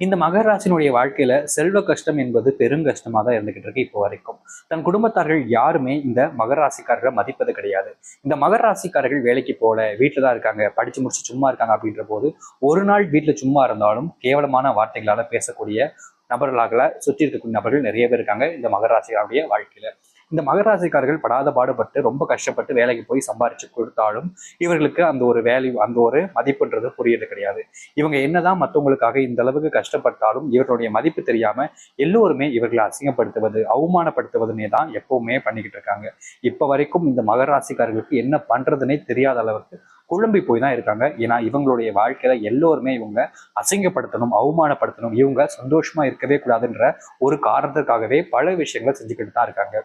இந்த மகராசினுடைய வாழ்க்கையில செல்வ கஷ்டம் என்பது பெரும் கஷ்டமாக தான் இருந்துகிட்டு இருக்கு இப்போ வரைக்கும். தன் குடும்பத்தார்கள் யாருமே இந்த மகராசிக்காரர்களை மதிப்பது கிடையாது. இந்த மகராசிக்காரர்கள் வேலைக்கு போல வீட்டில் தான் இருக்காங்க படிச்சு முடிச்சு சும்மா இருக்காங்க அப்படின்ற போது ஒரு நாள் வீட்டில் சும்மா இருந்தாலும் கேவலமான வார்த்தைகளால பேசக்கூடிய நபர்களாக சுற்றி இருக்கக்கூடிய நபர்கள் நிறைய பேர் இருக்காங்க இந்த மகராசிகளுடைய வாழ்க்கையில. இந்த மகராசிக்காரர்கள் படாத பாடுபட்டு ரொம்ப கஷ்டப்பட்டு வேலைக்கு போய் சம்பாரிச்சு கொடுத்தாலும் இவர்களுக்கு அந்த ஒரு வேல்யூ அந்த ஒரு மதிப்புன்றது புரியறது கிடையாது. இவங்க என்னதான் மற்றவங்களுக்காக இந்த அளவுக்கு கஷ்டப்பட்டாலும் இவர்களுடைய மதிப்பு தெரியாம எல்லோருமே இவர்களை அசிங்கப்படுத்துவது அவமானப்படுத்துவதுனே தான் எப்பவுமே பண்ணிக்கிட்டு இருக்காங்க. இப்ப வரைக்கும் இந்த மகராசிக்காரர்களுக்கு என்ன பண்றதுன்னே தெரியாத அளவுக்கு குழம்பி போய் தான் இருக்காங்க. ஏன்னா இவங்களுடைய வாழ்க்கையில எல்லோருமே இவங்க அசிங்கப்படுத்தணும் அவமானப்படுத்தணும் இவங்க சந்தோஷமா இருக்கவே கூடாதுன்ற ஒரு காரணத்துக்காகவே பல விஷயங்களை செஞ்சுக்கிட்டு தான் இருக்காங்க.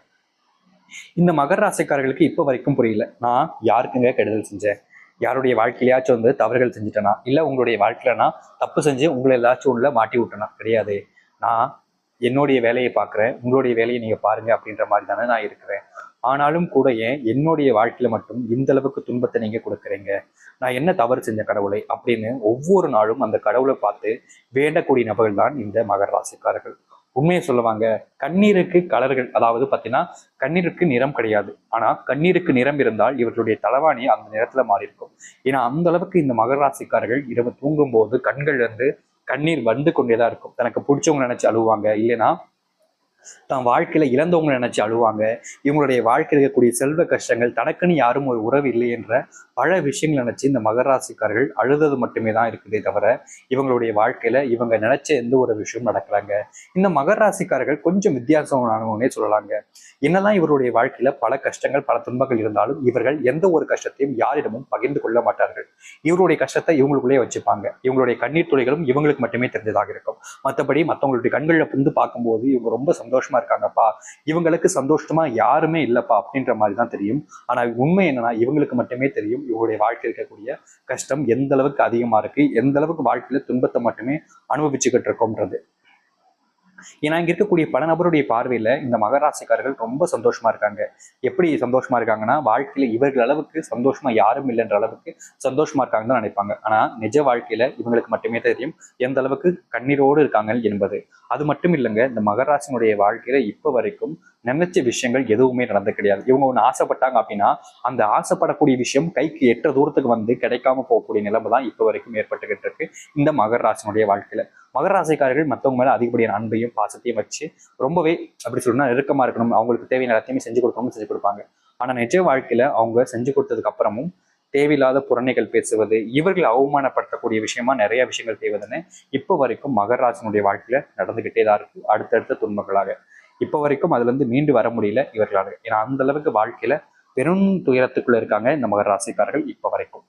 இந்த மகர ராசிக்காரர்களுக்கு இப்போ வரைக்கும் புரியல. நான் யாருக்குங்க கெடுதல் செஞ்சேன்? யாருடைய வாழ்க்கையிலேயாச்சும் வந்து தவறுகள் செஞ்சுட்டேனா? இல்லை உங்களுடைய வாழ்க்கையிலனா தப்பு செஞ்சு உங்களை எல்லாச்சும் உள்ள மாட்டி விட்டேனா? கிடையாது. நான் என்னுடைய வேலையை பார்க்குறேன் உங்களுடைய வேலையை நீங்கள் பாருங்க அப்படின்ற மாதிரி தானே நான் இருக்கிறேன். ஆனாலும் கூட ஏன் என்னுடைய வாழ்க்கையில மட்டும் இந்த அளவுக்கு துன்பத்தை நீங்க கொடுக்குறீங்க? நான் என்ன தவறு செஞ்ச கடவுளை? அப்படின்னு ஒவ்வொரு நாளும் அந்த கடவுளை பார்த்து வேண்டக்கூடிய நபர்கள் தான் இந்த மகர ராசிக்காரர்கள். உண்மையை சொல்லுவாங்க. கண்ணீருக்கு கலர்கள் அதாவது பார்த்தீங்கன்னா கண்ணீருக்கு நிறம் கிடையாது. ஆனால் கண்ணீருக்கு நிறம் இருந்தால் இவர்களுடைய தலைவாணி அந்த நிறத்துல மாறி இருக்கும் ஏன்னா அந்த அளவுக்கு இந்த மகர ராசிக்காரர்கள் இரவு தூங்கும் போது கண்கள்ல இருந்து கண்ணீர் வந்து கொண்டேதான் இருக்கும். தனக்கு பிடிச்சவங்க நினைச்சு அழுவாங்க. இல்லைன்னா தான் வாழ்க்கையில இழந்தவங்க நினைச்சு அழுவாங்க. இவங்களுடைய வாழ்க்கையில் இருக்கக்கூடிய செல்வ கஷ்டங்கள் தனக்குன்னு யாரும் ஒரு உறவு இல்லை என்ற பல விஷயங்கள் நினைச்சு இந்த மகராசிக்காரர்கள் அழுதது மட்டுமே தான் இருக்குதே தவிர இவங்களுடைய வாழ்க்கையில இவங்க நினைச்ச எந்த ஒரு விஷயமும் நடக்கிறாங்க இந்த மகராசிக்காரர்கள் கொஞ்சம் வித்தியாசமானவங்கன்னே சொல்லலாங்க. என்னதான் இவருடைய வாழ்க்கையில பல கஷ்டங்கள் பல துன்பங்கள் இருந்தாலும் இவர்கள் எந்த ஒரு கஷ்டத்தையும் யாரிடமும் பகிர்ந்து கொள்ள மாட்டார்கள். இவருடைய கஷ்டத்தை இவங்களுக்குள்ளே வச்சுப்பாங்க. இவங்களுடைய கண்ணீர் துளிகளும் இவங்களுக்கு மட்டுமே தெரிஞ்சதாக இருக்கும். மற்றபடி மற்றவங்களுடைய கண்களில் புந்து பார்க்கும்போது இவங்க ரொம்ப சந்தோஷமா இருக்காங்கப்பா. இவங்களுக்கு சந்தோஷமா யாருமே இல்லப்பா அப்படின்ற மாதிரி தான் தெரியும். ஆனா உண்மை என்னன்னா இவங்களுக்கு மட்டுமே தெரியும். இவங்களுடைய வாழ்க்கையில் இருக்கக்கூடிய கஷ்டம் எந்த அளவுக்கு அதிகமா இருக்கு எந்த அளவுக்கு வாழ்க்கையில துன்பத்தை மட்டுமே அனுபவிச்சுக்கிட்டு இருக்கோம்ன்றது. ஏன்னா இங்க இருக்கக்கூடிய பல நபருடைய பார்வையில இந்த மகராசிக்காரர்கள் ரொம்ப சந்தோஷமா இருக்காங்க. எப்படி சந்தோஷமா இருக்காங்கன்னா வாழ்க்கையில இவர்கள் அளவுக்கு சந்தோஷமா யாரும் இல்லைன்ற அளவுக்கு சந்தோஷமா இருக்காங்கன்னு தான் நினைப்பாங்க. ஆனா நிஜ வாழ்க்கையில இவங்களுக்கு மட்டுமே தெரியும் எந்த அளவுக்கு கண்ணீரோடு இருக்காங்க என்பது. அது மட்டும் இல்லைங்க இந்த மகராசினுடைய வாழ்க்கையில இப்ப வரைக்கும் நினைச்ச விஷயங்கள் எதுவுமே நடந்து கிடையாது. இவங்க ஒன்று ஆசைப்பட்டாங்க அப்படின்னா அந்த ஆசைப்படக்கூடிய விஷயம் கைக்கு எட்ட தூரத்துக்கு வந்து கிடைக்காம போகக்கூடிய நிலைமை தான் இப்போ வரைக்கும் ஏற்பட்டுக்கிட்டு இருக்கு. இந்த மகர ராசினுடைய வாழ்க்கையில. மகர ராசிக்காரர்கள் மற்றவங்க மேலே அதிகப்படியான அன்பையும் பாசத்தையும் வச்சு ரொம்பவே அப்படி சொல்லணும்னா நெருக்கமா இருக்கணும். அவங்களுக்கு தேவையான எல்லாத்தையுமே செஞ்சு கொடுக்கணும்னு செஞ்சு கொடுப்பாங்க. ஆனா நிஜ வாழ்க்கையில அவங்க செஞ்சு கொடுத்ததுக்கு அப்புறமும் தேவையில்லாத புறணைகள் பேசுவது இவர்களை அவமானப்படுத்தக்கூடிய விஷயமா நிறைய விஷயங்கள் செய்வதுன்னு இப்போ வரைக்கும் மகராசனுடைய வாழ்க்கையில நடந்துகிட்டே தான் இருக்கு. அடுத்தடுத்த துன்பங்களாக. இப்போ வரைக்கும் அதுல இருந்து மீண்டு வர முடியல இவர்களால. ஏன்னா அந்த அளவுக்கு வாழ்க்கையில பெரும் துயரத்துக்குள்ள இருக்காங்க இந்த மகர ராசிக்காரர்கள் இப்போ வரைக்கும்.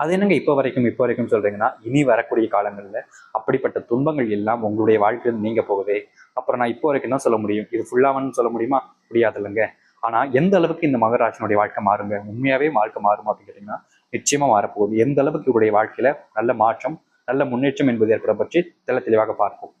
அது என்னங்க இப்போ வரைக்கும் இப்போ வரைக்கும் சொல்றீங்கன்னா இனி வரக்கூடிய காலங்களில் அப்படிப்பட்ட துன்பங்கள் எல்லாம் உங்களுடைய வாழ்க்கையில் நீங்க போகுதே அப்புறம் நான் இப்போ வரைக்கும் தான் சொல்ல முடியும்? இது ஃபுல்லாவன்னு சொல்ல முடியுமா? முடியாது இல்லைங்க ஆனா எந்த அளவுக்கு இந்த மகராசனுடைய வாழ்க்கை மாறுங்க? உண்மையாவே வாழ்க்கை மாறும் அப்படின்னு கேட்டீங்கன்னா நிச்சயமா மாறப்போகுது. எந்த அளவுக்கு இவருடைய வாழ்க்கையில நல்ல மாற்றம் நல்ல முன்னேற்றம் என்பது ஏற்பட பற்றி தெல தெளிவாக பார்ப்போம்.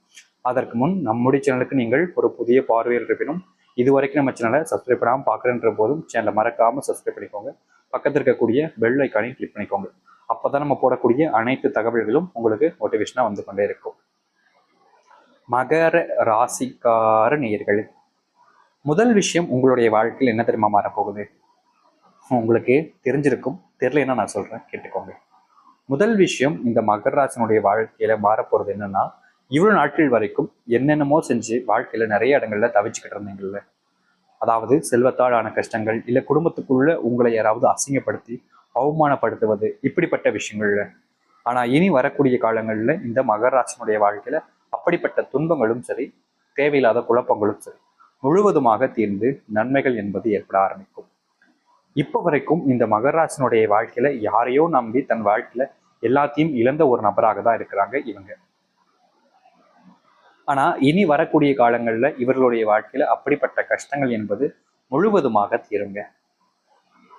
அதற்கு முன் நம்முடைய சேனலுக்கு நீங்கள் ஒரு புதிய பார்வையில் இருப்பினும் இது வரைக்கும் நம்ம சேனலை சப்ஸ்கிரைப் பண்ணாமல் பார்க்குறன்ற போதும் சேனலை மறக்காமல் சப்ஸ்கிரைப் பண்ணிக்கோங்க. பக்கத்தில் இருக்கக்கூடிய பெல் ஐக்கானையும் கிளிக் பண்ணிக்கோங்க. அப்போ தான் நம்ம போடக்கூடிய அனைத்து தகவல்களும் உங்களுக்கு மோட்டிவேஷனாக வந்து கொண்டே இருக்கும். மகர ராசிக்கார நேயர்கள் முதல் விஷயம் உங்களுடைய வாழ்க்கையில் என்ன தெரியுமா மாறப்போகுது? உங்களுக்கு தெரிஞ்சிருக்கும். தெரியலன்னா நான் சொல்கிறேன் கேட்டுக்கோங்க. முதல் விஷயம் இந்த மகர ராசினுடைய வாழ்க்கையில் மாறப்போகிறது என்னன்னா இவ்வளவு நாட்கள் வரைக்கும் என்னென்னமோ செஞ்சு வாழ்க்கையில் நிறைய இடங்களில் தவிச்சுக்கிட்டு இருந்தீங்கல்ல. அதாவது செல்வத்தால் ஆன கஷ்டங்கள் இல்லை குடும்பத்துக்குள்ள உங்களை யாராவது அசிங்கப்படுத்தி அவமானப்படுத்துவது இப்படிப்பட்ட விஷயங்கள்ல. ஆனால் இனி வரக்கூடிய காலங்களில் இந்த மகராசனுடைய வாழ்க்கையில் அப்படிப்பட்ட துன்பங்களும் சரி தேவையில்லாத குழப்பங்களும் சரி முழுவதுமாக தீர்ந்து நன்மைகள் என்பது ஏற்பட ஆரம்பிக்கும். இப்போ வரைக்கும் இந்த மகராசனுடைய வாழ்க்கையில யாரையோ நம்பி தன் வாழ்க்கையில எல்லாத்தையும் இழந்த ஒரு நபராக தான் இருக்கிறாங்க இவங்க. ஆனால் இனி வரக்கூடிய காலங்களில் இவர்களுடைய வாழ்க்கையில் அப்படிப்பட்ட கஷ்டங்கள் என்பது முழுவதுமாக தீருங்க.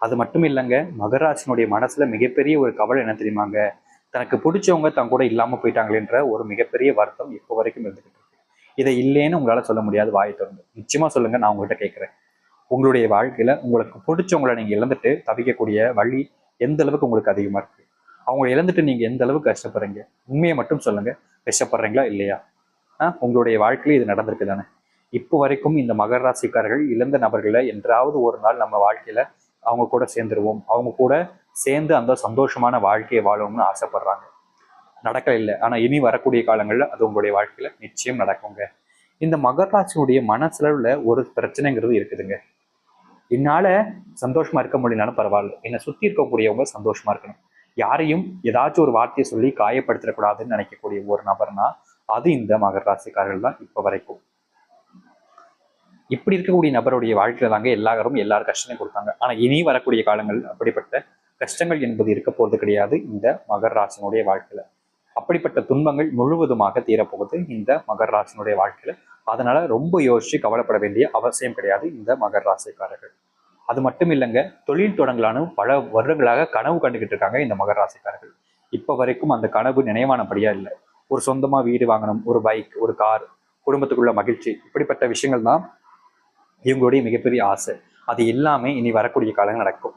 அது மட்டும் இல்லைங்க மகராசினுடைய மனசில் மிகப்பெரிய ஒரு கவலை என்ன தெரியுமாங்க? தனக்கு பிடிச்சவங்க தன் கூட இல்லாமல் போயிட்டாங்களேன்ற ஒரு மிகப்பெரிய வருத்தம் இப்போ வரைக்கும் இருந்துகிட்டு இருக்கு. இதை இல்லைன்னு உங்களால் சொல்ல முடியாது வாயை திறந்து. நிச்சயமாக சொல்லுங்க நான் உங்கள்கிட்ட கேட்குறேன். உங்களுடைய வாழ்க்கையில் உங்களுக்கு பிடிச்சவங்கள நீங்கள் இழந்துட்டு தவிக்கக்கூடிய வழி எந்த அளவுக்கு உங்களுக்கு அதிகமாக இருக்குது அவங்களை இழந்துட்டு நீங்கள் எந்த அளவுக்கு கஷ்டப்படுறீங்க? உண்மையை மட்டும் சொல்லுங்கள் கஷ்டப்படுறீங்களா இல்லையா? உங்களுடைய வாழ்க்கையில இது நடந்திருக்கு தானே? இப்போ வரைக்கும் இந்த மகர ராசிக்காரர்கள் இழந்த நபர்களை என்றாவது ஒரு நாள் நம்ம வாழ்க்கையில அவங்க கூட சேர்ந்துருவோம். அவங்க கூட சேர்ந்து அந்த சந்தோஷமான வாழ்க்கையை வாழணும்னு ஆசைப்படுறாங்க. நடக்கல இல்லை. ஆனா இனி வரக்கூடிய காலங்கள்ல அது உங்களுடைய வாழ்க்கையில நிச்சயம் நடக்குங்க. இந்த மகர ராசியுடைய மனசளவுல ஒரு பிரச்சனைங்கிறது இருக்குதுங்க. என்னால சந்தோஷமா இருக்க முடியலனாலும் பரவாயில்ல. என்னை சுத்தி இருக்கக்கூடியவங்க சந்தோஷமா இருக்கணும். யாரையும் ஏதாச்சும் ஒரு வார்த்தையை சொல்லி காயப்படுத்திடக்கூடாதுன்னு நினைக்கக்கூடிய ஒரு நபர்னா அது இந்த மகர ராசிக்காரர்கள் தான் இப்போ வரைக்கும். இப்படி இருக்கக்கூடிய நபருடைய வாழ்க்கையில தாங்க எல்லாரும் எல்லாரும் கஷ்டத்தையும் கொடுத்தாங்க. ஆனா இனி வரக்கூடிய காலங்கள் அப்படிப்பட்ட கஷ்டங்கள் என்பது இருக்க போகிறது கிடையாது இந்த மகர ராசினுடைய வாழ்க்கையில. அப்படிப்பட்ட துன்பங்கள் முழுவதுமாக தீரப்போகுது இந்த மகர ராசினுடைய வாழ்க்கையில. அதனால ரொம்ப யோசிச்சு கவலைப்பட வேண்டிய அவசியம் கிடையாது இந்த மகர ராசிக்காரர்கள். அது மட்டும் இல்லைங்க தொழில் தொடங்கலான பல வருடங்களாக கனவு கண்டுகிட்டு இருக்காங்க இந்த மகர ராசிக்காரர்கள். இப்ப வரைக்கும் அந்த கனவு நினைவானபடியா இல்லை. ஒரு சொந்தமாக வீடு வாங்கணும் ஒரு பைக் ஒரு கார் குடும்பத்துக்குள்ள மகிழ்ச்சி இப்படிப்பட்ட விஷயங்கள் தான் இவங்களுடைய மிகப்பெரிய ஆசை. அது எல்லாமே இனி வரக்கூடிய காலங்கள் நடக்கும்.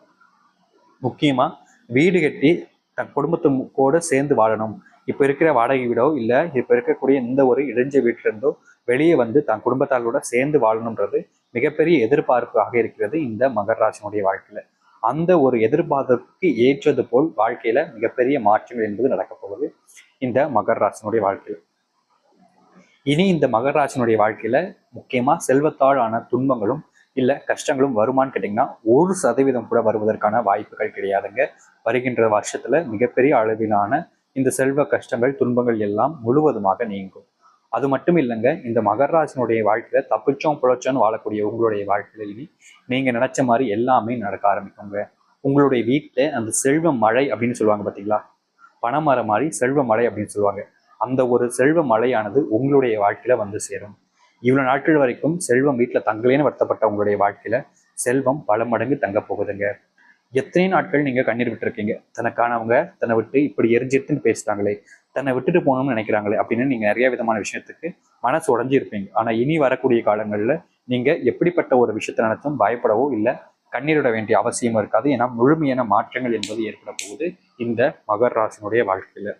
முக்கியமாக வீடு கட்டி தன் குடும்பத்து கூட சேர்ந்து வாழணும். இப்போ இருக்கிற வாடகை வீடோ இல்லை இப்போ இருக்கக்கூடிய எந்த ஒரு இடைஞ்ச வீட்டிலிருந்தோ வெளியே வந்து தன் குடும்பத்தாரோட சேர்ந்து வாழணுன்றது மிகப்பெரிய எதிர்பார்ப்பாக இருக்கிறது இந்த மகர ராசினுடைய அந்த ஒரு எதிர்பார்ப்புக்கு ஏற்றது போல் வாழ்க்கையில் மிகப்பெரிய மாற்றங்கள் என்பது நடக்கப்போகுது இந்த மகர ராசினுடைய இனி இந்த மகர ராசினுடைய வாழ்க்கையில முக்கியமா செல்வத்தால் ஆன துன்பங்களும் இல்ல கஷ்டங்களும் வருமான்னு கேட்டீங்கன்னா ஒரு சதவீதம் கூட வருவதற்கான வாய்ப்புகள் கிடையாதுங்க. வருகின்ற வருஷத்துல மிகப்பெரிய அளவிலான இந்த செல்வ கஷ்டங்கள் துன்பங்கள் எல்லாம் முழுவதுமாக நீங்கும். அது மட்டும் இல்லைங்க இந்த மகராஜனுடைய வாழ்க்கையில தப்பிச்சோம் புழைச்சோன்னு வாழக்கூடிய உங்களுடைய வாழ்க்கையில இனி நீங்க நினைச்ச மாதிரி எல்லாமே நடக்க ஆரம்பிக்குங்க. உங்களுடைய வீட்டுல அந்த செல்வ மழை அப்படின்னு சொல்லுவாங்க பாத்தீங்களா? பணமரம் மாறி செல்வ மழை அப்படின்னு சொல்லுவாங்க. அந்த ஒரு செல்வ மழையானது உங்களுடைய வாழ்க்கையில வந்து சேரும். இவ்வளவு நாட்கள் வரைக்கும் செல்வம் வீட்டில் தங்கலேன்னு வருத்தப்பட்ட உங்களுடைய வாழ்க்கையில செல்வம் பல மடங்கு தங்க போகுதுங்க. எத்தனை நாட்கள் நீங்க கண்ணீர் விட்டுருக்கீங்க? தனக்கானவங்க தன்னை விட்டு இப்படி எரிஞ்சிருத்துன்னு பேசுறாங்களே தன்னை விட்டுட்டு போகணும்னு நினைக்கிறாங்களே அப்படின்னு நீங்க நிறைய விதமான விஷயத்துக்கு மனசு உடஞ்சி இருப்பீங்க ஆனா இனி வரக்கூடிய காலங்கள்ல நீங்க எப்படிப்பட்ட ஒரு விஷயத்தை நினைச்சும் பயப்படவோ இல்லை கண்ணீரிட வேண்டிய அவசியமும் இருக்காது. ஏன்னா முழுமையான மாற்றங்கள் என்பது ஏற்பட போகுது இந்த மகர் ராசினுடைய வாழ்க்கையில.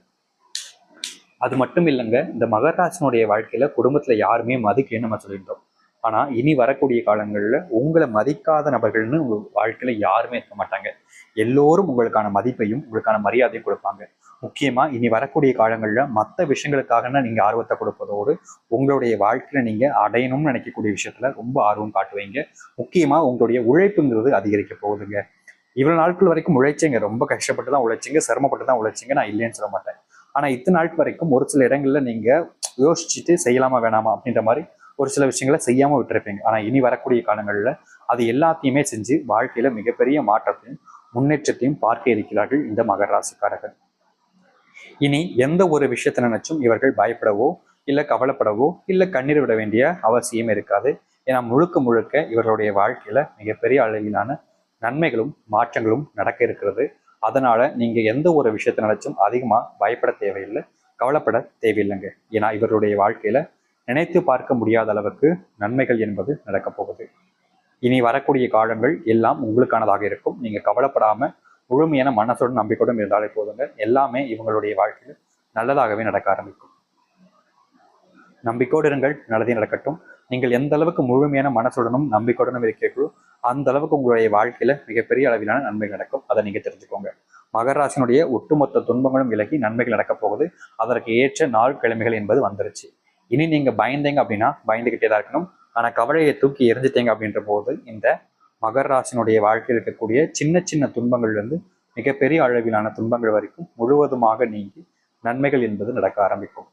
அது மட்டும் இல்லைங்க இந்த மகர் ராசினுடைய வாழ்க்கையில குடும்பத்துல யாருமே மதிக்கலன்னு நம்ம சொல்லியிருந்தோம். ஆனா இனி வரக்கூடிய காலங்கள்ல உங்களை மதிக்காத நபர்கள்னு உங்க வாழ்க்கையில யாருமே இருக்க மாட்டாங்க. எல்லோரும் உங்களுக்கான மதிப்பையும் உங்களுக்கான மரியாதையும் கொடுப்பாங்க. முக்கியமாக இனி வரக்கூடிய காலங்களில் மற்ற விஷயங்களுக்காக நீங்கள் ஆர்வத்தை கொடுப்பதோடு உங்களுடைய வாழ்க்கையில் நீங்கள் அடையணும்னு நினைக்கக்கூடிய விஷயத்தில் ரொம்ப ஆர்வம் காட்டுவீங்க. முக்கியமாக உங்களுடைய உழைப்புங்கிறது அதிகரிக்க போகுதுங்க. இவ்வளோ நாட்கள் வரைக்கும் உழைச்சிங்க. ரொம்ப கஷ்டப்பட்டு தான் உழைச்சிங்க. சிரமப்பட்டு தான் உழைச்சிங்க. நான் இல்லைன்னு சொல்ல மாட்டேன். ஆனால் இத்தனை நாட்கள் வரைக்கும் ஒரு சில இடங்களில் நீங்கள் யோசிச்சுட்டு செய்யலாமா வேணாமா அப்படின்ற மாதிரி ஒரு சில விஷயங்களை செய்யாமல் விட்டுருப்பீங்க. ஆனால் இனி வரக்கூடிய காலங்களில் அது எல்லாத்தையுமே செஞ்சு வாழ்க்கையில் மிகப்பெரிய மாற்றத்தையும் முன்னேற்றத்தையும் பார்க்க இருக்கிறார்கள் இந்த மகர ராசிக்காரர்கள். இனி எந்த ஒரு விஷயத்தை நினைச்சும் இவர்கள் பயப்படவோ இல்லை கவலைப்படவோ இல்லை கண்ணீர் விட வேண்டிய அவசியம் இருக்காது. ஏன்னா முழுக்க முழுக்க இவர்களுடைய வாழ்க்கையில மிகப்பெரிய அளவிலான நன்மைகளும் மாற்றங்களும் நடக்க இருக்கிறது. அதனால நீங்க எந்த ஒரு விஷயத்தை நினைச்சும் அதிகமா பயப்பட தேவையில்லை கவலைப்பட தேவையில்லைங்க. ஏன்னா இவருடைய வாழ்க்கையில நினைத்து பார்க்க முடியாத அளவுக்கு நன்மைகள் என்பது நடக்கப் போகுது. இனி வரக்கூடிய காலங்கள் எல்லாம் உங்களுக்கானதாக இருக்கும். நீங்க கவலைப்படாம முழுமையான மனசுடன் நம்பிக்கையோடும் இருந்தாலே போதுங்க. எல்லாமே இவங்களுடைய வாழ்க்கையில் நல்லதாகவே நடக்க ஆரம்பிக்கும். நம்பிக்கையோடு இருங்கள் நல்லதே நடக்கட்டும். நீங்கள் எந்த அளவுக்கு முழுமையான மனசுடனும் நம்பிக்கையுடனும் இருக்கிறீர்களோ அந்த அளவுக்கு உங்களுடைய வாழ்க்கையில மிகப்பெரிய அளவிலான நன்மைகள் நடக்கும். அதை நீங்க தெரிஞ்சுக்கோங்க. மகராசினுடைய ஒட்டுமொத்த துன்பங்களும் விலகி நன்மைகள் நடக்கப் போகுது. அதற்கு ஏற்ற நாள் கிழமைகள் என்பது வந்துருச்சு. இனி நீங்க பயந்தீங்க அப்படின்னா பயந்துகிட்டே தான் இருக்கணும். ஆனா கவலையை தூக்கி எரிஞ்சிட்டீங்க அப்படின்ற போது இந்த மகர ராசினுடைய வாழ்க்கையில் இருக்கக்கூடிய சின்ன சின்ன துன்பங்கள்லேருந்து மிகப்பெரிய அளவிலான துன்பங்கள் வரைக்கும் முழுவதுமாக நீங்கி நன்மைகள் என்பது நடக்க ஆரம்பிக்கும்.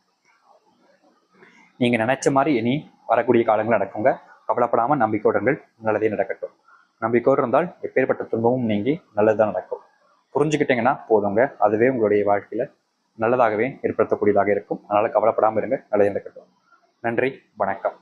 நீங்கள் நினைச்ச மாதிரி இனி வரக்கூடிய காலங்கள் நடக்குங்க. கவலைப்படாமல் நம்பிக்கையுடங்கள் நல்லதே நடக்கட்டும். நம்பிக்கையோடு இருந்தால் எப்பேற்பட்ட துன்பமும் நீங்கி நல்லதுதான் நடக்கும். புரிஞ்சுக்கிட்டீங்கன்னா போதுங்க. அதுவே உங்களுடைய வாழ்க்கையில் நல்லதாகவே ஏற்படுத்தக்கூடியதாக இருக்கும். அதனால் கவலைப்படாமல் இருங்க. நல்லதே நடக்கட்டும். நன்றி. வணக்கம்.